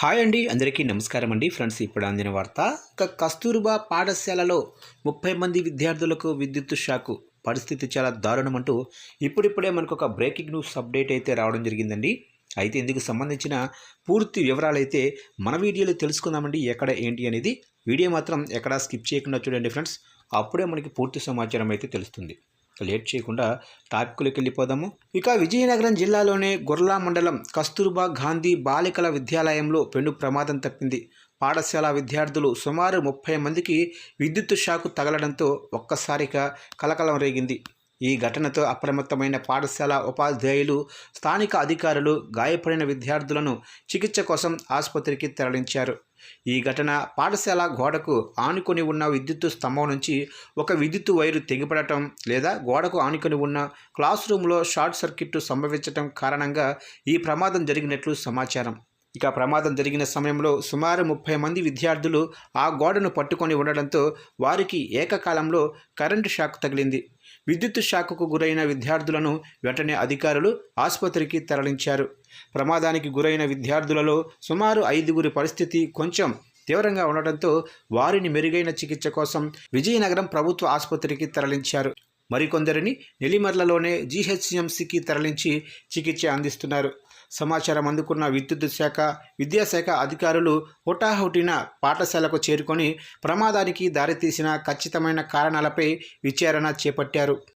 Hi అండి అందరికీ నమస్కారం అండి. ఫ్రెండ్స్ ఇప్పుడు అందిన వార్త ఒక కస్తూర్బా పాఠశాలలో ముప్పై మంది విద్యార్థులకు విద్యుత్ షాకు. పరిస్థితి చాలా దారుణం అంటూ ఇప్పుడిప్పుడే మనకు ఒక బ్రేకింగ్ న్యూస్ అప్డేట్ అయితే రావడం జరిగిందండి. అయితే ఇందుకు సంబంధించిన పూర్తి వివరాలు అయితే మన వీడియోలో తెలుసుకుందామండి ఎక్కడ ఏంటి అనేది. వీడియో మాత్రం ఎక్కడా స్కిప్ చేయకుండా చూడండి ఫ్రెండ్స్. అప్పుడే మనకి పూర్తి సమాచారం అయితే తెలుస్తుంది. లేట్ చేయకుండా టాపిక్లోకి వెళ్ళిపోదాము ఇక విజయనగరం జిల్లాలోనే గుర్లా మండలం కస్తూర్బా గాంధీ బాలికల విద్యాలయంలో పెను ప్రమాదం తప్పింది. పాఠశాల విద్యార్థులు సుమారు ముప్పై మందికి విద్యుత్ షాకు తగలడంతో ఒక్కసారిగా కలకలం రేగింది. ఈ ఘటనతో అప్రమత్తమైన పాఠశాల ఉపాధ్యాయులు స్థానిక అధికారులు గాయపడిన విద్యార్థులను చికిత్స కోసం ఆసుపత్రికి తరలించారు. ఈ ఘటన పాఠశాల గోడకు ఆనుకొని ఉన్న విద్యుత్ స్తంభం నుంచి ఒక విద్యుత్ వైరు తెగిపడటం లేదా గోడకు ఆనుకొని ఉన్న క్లాస్ రూమ్లో షార్ట్ సర్క్యూట్ సంభవించటం కారణంగా ఈ ప్రమాదం జరిగినట్లు సమాచారం. ఇక ప్రమాదం జరిగిన సమయంలో సుమారు ముప్పై మంది విద్యార్థులు ఆ గోడను పట్టుకొని ఉండడంతో వారికి ఏకకాలంలో కరెంటు షాక్ తగిలింది. విద్యుత్ షాకుకు గురైన విద్యార్థులను వెంటనే అధికారులు ఆసుపత్రికి తరలించారు. ప్రమాదానికి గురైన విద్యార్థులలో సుమారు ఐదుగురి పరిస్థితి కొంచెం తీవ్రంగా ఉండటంతో వారిని మెరుగైన చికిత్స కోసం విజయనగరం ప్రభుత్వ ఆసుపత్రికి తరలించారు. మరికొందరిని నెల్లిమర్లలోనే జీహెచ్ఎంసీకి తరలించి చికిత్స అందిస్తున్నారు. సమాచారం అందుకున్న విద్యుత్ శాఖ విద్యాశాఖ అధికారులు హుటాహుటిన పాఠశాలకు చేరుకొని ప్రమాదానికి దారితీసిన ఖచ్చితమైన కారణాలపై విచారణ చేపట్టారు.